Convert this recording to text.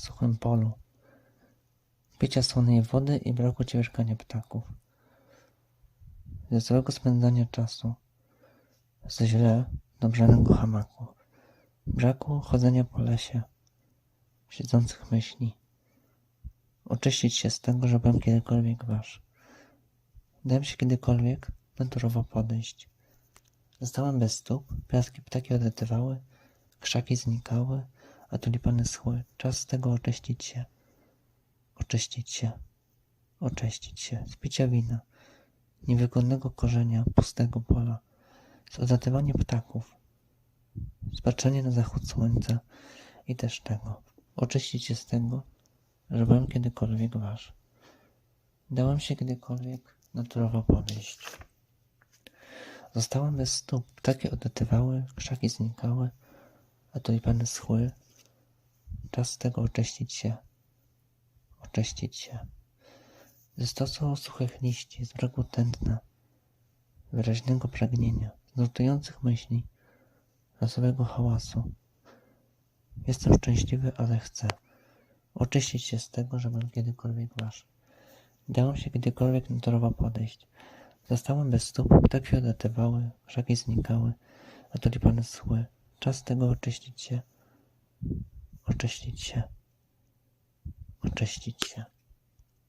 suchym polu, picia słonej wody i braku ciężkania ptaków, ze złego spędzania czasu, ze źle dobrzanego hamaku, braku chodzenia po lesie, siedzących myśli, oczyścić się z tego, że byłem kiedykolwiek wasz. Dałem się kiedykolwiek naturowo podejść. Zostałem bez stóp, piaski ptaki odlatywały, krzaki znikały, a tulipany schły. Czas z tego oczyścić się. Oczyścić się. Oczyścić się. Z picia wina. Niewygodnego korzenia, pustego pola. Z odlatywania ptaków. Z patrzenia na zachód słońca i też tego. Oczyścić się z tego, że byłem kiedykolwiek wasz. Dałem się kiedykolwiek naturowo podejść. Zostałem bez stóp, ptaki odlatywały, krzaki znikały, a tulipany schły. Czas z tego oczyścić się. Oczyścić się. Ze stosu suchych liści, z brzegu tętna, wyraźnego pragnienia, nurtujących myśli, losowego hałasu. Jestem szczęśliwy, ale chcę oczyścić się z tego, że byłem kiedykolwiek wasz. Dałem się kiedykolwiek naturowo podejść. Zostałem bez stóp, ptaki odlatywały, krzaki znikały, a tulipany schły. Czas z tego oczyścić się. Oczyścić się. Oczyścić się.